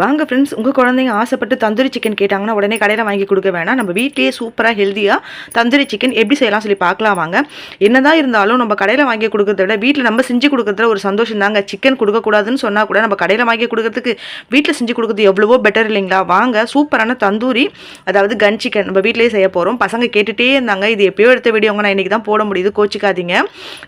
வாங்க ஃப்ரெண்ட்ஸ் உங்கள் குழந்தைங்க ஆசைப்பட்டு தந்தூரி சிக்கன் கேட்டாங்கன்னா உடனே கடையில் வாங்கி கொடுக்க வேணாம். நம்ம வீட்டிலேயே சூப்பராக ஹெல்த்தியாக தந்தூரி சிக்கன் எப்படி செய்யலாம் சொல்லி பார்க்கலாம் வாங்க. என்னதான் இருந்தாலும் நம்ம கடையில் வாங்கி கொடுக்கறத விட வீட்டில் நம்ம செஞ்சு கொடுக்கறதுல ஒரு சந்தோஷம் தாங்க. சிக்கன் கொடுக்கக்கூடாதுன்னு சொன்னால் கூட நம்ம கடையில் வாங்கி கொடுக்கறதுக்கு வீட்டில் செஞ்சு கொடுக்குறது எவ்வளவோ பெட்டர் இல்லைங்களா? வாங்க சூப்பரான தந்தூரி அதாவது கன் சிக்கன் நம்ம வீட்டிலேயே செய்ய போகிறோம் பசங்க கேட்டுகிட்டே இருந்தாங்க. இது எப்பயோ எடுத்த வீடியோங்க நான் இன்றைக்கி தான் போட முடியுது. கோச்சிக்காதீங்க.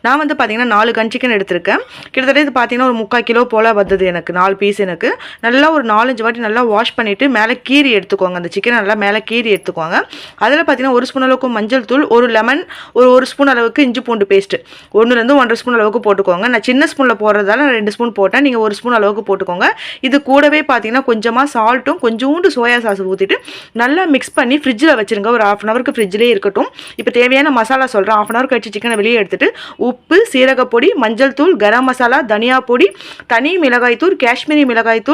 நான் வந்து பார்த்திங்கன்னா நாலு கன் சிக்கன் எடுத்திருக்கேன். கிட்டத்தட்ட இது பார்த்தீங்கன்னா ஒரு முக்கால் கிலோ போல் வந்தது எனக்கு. நாலு பீஸ் எனக்கு. நல்லா ஒரு நாலு நாலஞ்சு வாட்டி நல்லா வாஷ் பண்ணிவிட்டு மேலே கீரி எடுத்துக்கோங்க. அந்த சிக்கனை நல்லா மேலே கீரி எடுத்துக்கோங்க. அதில் பார்த்தீங்கன்னா ஒரு ஸ்பூன் அளவுக்கு மஞ்சள் தூள் ஒரு லெமன் ஒரு ஒரு ஸ்பூன் அளவுக்கு இஞ்சி பூண்டு பேஸ்ட்டு ஒன்றுலேருந்து ஒன்றரை ஸ்பூன் அளவுக்கு போட்டுக்கோங்க. நான் சின்ன ஸ்பூனில் போடுறதால நான் ரெண்டு ஸ்பூன் போட்டேன். நீங்கள் ஒரு ஸ்பூன் அளவுக்கு போட்டுக்கோங்க. இது கூடவே பார்த்தீங்கன்னா கொஞ்சமாக சால்ட்டும் கொஞ்சோண்டு சோயா சாஸ் ஊற்றிட்டு நல்லா மிக்ஸ் பண்ணி ஃப்ரிட்ஜில் வச்சுருங்க. ஒரு ஆஃப் அன் ஹவருக்கு ஃப்ரிட்ஜ்லேயே இருக்கட்டும். இப்போ தேவையான மசாலா சொல்கிறேன் ஆஃப் அன் ஹவர் கழிச்சு சிக்கனை வெளியே எடுத்துகிட்டு உப்பு சீரகப்பொடி மஞ்சள் தூள் கரம் மசாலா தனியா பொடி தனி மிளகாய் தூள் காஷ்மீரி மிளகாய்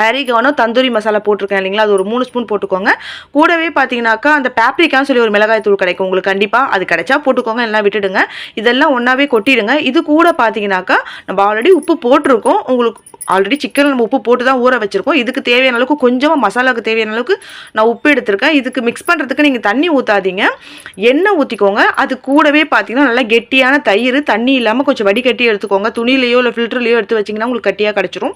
தூள் தந்தூரி மசாலா போட்டிருக்கேன் இல்லைங்களா? அது ஒரு மூணு ஸ்பூன் போட்டுக்கோங்க. கூடவே பார்த்தீங்கன்னாக்கா அந்த பேப்ரிக்கான்னு சொல்லி ஒரு மிளகாய் தூள் கிடைக்கும். உங்களுக்கு கண்டிப்பாக அது கிடைச்சா போட்டுக்கோங்க எல்லாம் விட்டுடுங்க. இதெல்லாம் ஒன்றாவே கொட்டிடுங்க. இது கூட பார்த்தீங்கன்னாக்கா நம்ம ஆல்ரெடி உப்பு போட்டிருக்கோம். உங்களுக்கு ஆல்ரெடி சிக்கன் நம்ம உப்பு போட்டு தான் ஊற வச்சுருக்கோம். இதுக்கு தேவையான அளவுக்கு கொஞ்சமாக மசாலாவுக்கு தேவையான அளவுக்கு நான் உப்பு எடுத்திருக்கேன். இதுக்கு மிக்ஸ் பண்ணுறதுக்கு நீங்கள் தண்ணி ஊற்றாதீங்க எண்ணெய் ஊற்றிக்கோங்க அது கூடவே பார்த்தீங்கன்னா நல்லா கெட்டியான தயிர் தண்ணி இல்லாமல் கொஞ்சம் வடிகட்டி எடுத்துக்கோங்க. துணியிலையோ இல்லை ஃபில்டர்லையோ எடுத்து வச்சிங்கன்னா உங்களுக்கு கட்டியாக கிடச்சிரும்.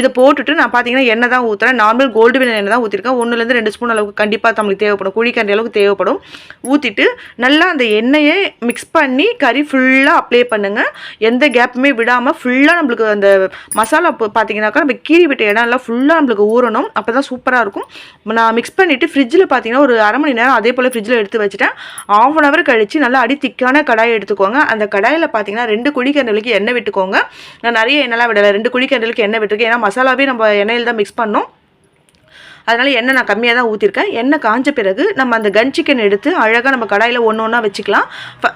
இதை போட்டுட்டு நான் பார்த்தீங்கன்னா எண்ணெய் தான் ஊற்றுறேன் நார்மல் கோல்டு வினர் எண்ணெய் தான் ஊற்றிருக்கேன் ஒன்றுலேருந்து ரெண்டு ஸ்பூன் அளவுக்கு கண்டிப்பாக நம்மளுக்கு தேவைப்படும். குழிக்கண்டி அளவுக்கு தேவைப்படும். ஊற்றிட்டு நல்லா அந்த எண்ணெயை மிக்ஸ் பண்ணி கறி ஃபுல்லாக அப்ளை பண்ணுங்கள் எந்த கேப்புமே விடாமல் ஃபுல்லாக நம்மளுக்கு அந்த மசாலா இப்போ பார்த்தீங்கன்னாக்கா நம்ம கீறி விட்ட இடம் எல்லாம் ஃபுல்லாக நம்மளுக்கு ஊறணும். அப்போ தான் சூப்பராக இருக்கும். நான் மிக்ஸ் பண்ணிவிட்டு ஃப்ரிட்ஜில் பார்த்தீங்கன்னா ஒரு அரை மணி நேரம் அதே போல் ஃப்ரிட்ஜில் எடுத்து வச்சுட்டேன். ஆஃப் அன் ஹவர் கழித்து நல்லா அடி திக்கான கடாயை எடுத்துக்கோங்க. அந்த கடாயில் பார்த்தீங்கன்னா ரெண்டு குழிக்கண்டலுக்கு எண்ணெய் விட்டுக்கோங்க. நான் நிறைய எண்ணெய்லாம் விடலை. ரெண்டு குழிக்கண்டலுக்கு எண்ணெய் விட்டுருக்கேன். ஏன்னா மசாலாவே நம்ம எண்ணெயில் தான் மிக்ஸ் பண்ணோம். அதனால் எண்ணெய் நான் கம்மியாக தான் ஊற்றிருக்கேன் எண்ணெய் காஞ்ச பிறகு நம்ம அந்த கன் சிக்கன் எடுத்து அழகாக நம்ம கடாயில் ஒன்று ஒன்றா வச்சுக்கலாம்.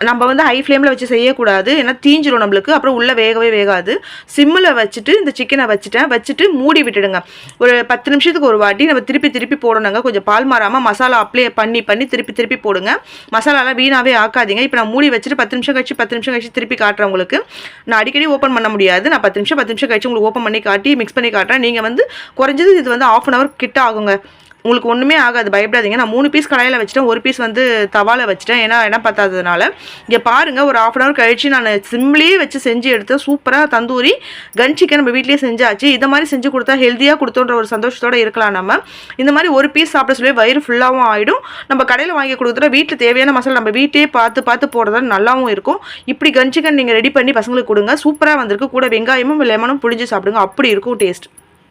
நம்ம வந்து ஹை ஃப்ளேமில் வச்சு செய்யக்கூடாது. ஏன்னா தீஞ்சிரும் நம்மளுக்கு. அப்புறம் உள்ளே வேகவே வேகாது. சிம்மில் வச்சுட்டு இந்த சிக்கனை வச்சுட்டேன். வச்சுட்டு மூடி விட்டுடுங்க. ஒரு பத்து நிமிஷத்துக்கு ஒரு வாட்டி நம்ம திருப்பி திருப்பி போடணுங்க. கொஞ்சம் பால் மாறாமல் மசாலா அப்ளை பண்ணி பண்ணி திருப்பி திருப்பி போடுங்க. மசாலாலாம் வீணாகவே ஆக்காதீங்க. இப்போ நான் மூடி வச்சுட்டு பத்து நிமிஷம் கழிச்சு பத்து நிமிஷம் கழிச்சு திருப்பி காட்டுறேன் உங்களுக்கு. நான் அடிக்கடி ஓப்பன் பண்ண முடியாது. நான் பத்து நிமிஷம் பத்து நிமிஷம் கழிச்சு உங்களுக்கு ஓப்பன் பண்ணி காட்டி மிக்ஸ் பண்ணி காட்டுறேன். நீங்கள் வந்து குறைஞ்சது இது வந்து ஆஃப் அன் அவர் கிட்ட ஆகுங்க உங்களுக்கு ஒன்றுமே ஆகாது பயப்படாதீங்க. நான் மூணு பீஸ் கடாயில் வச்சுட்டேன். ஒரு பீஸ் வந்து தவால வச்சுட்டேன். ஏன்னா இடம் பத்தாததுனால. இங்கே பாருங்கள் ஒரு ஆஃப் அன் ஹவர் கழிச்சு நான் சிம்லேயே வச்சு செஞ்சு எடுத்தேன். சூப்பராக தந்தூரி கன் சிக்கன் நம்ம வீட்லேயே செஞ்சாச்சு. இதை மாதிரி செஞ்சு கொடுத்தா ஹெல்த்தியாக கொடுத்தோன்ற ஒரு சந்தோஷத்தோட இருக்கலாம் நம்ம. இந்த மாதிரி ஒரு பீஸ் சாப்பிட சொல்லி வயிறு ஃபுல்லாகவும் ஆகிடும் நம்ம கடையில் வாங்கி கொடுத்துட்டா வீட்டில் தேவையான மசாலா நம்ம வீட்டையே பார்த்து பார்த்து போடுறதா நல்லாவும் இருக்கும். இப்படி கன் சிக்கன் நீங்கள் ரெடி பண்ணி பசங்களுக்கு கொடுங்க. சூப்பராக வந்திருக்கு. கூட வெங்காயமும் லெமனும் புளிஞ்சு சாப்பிடுங்க. அப்படி இருக்கும் டேஸ்ட்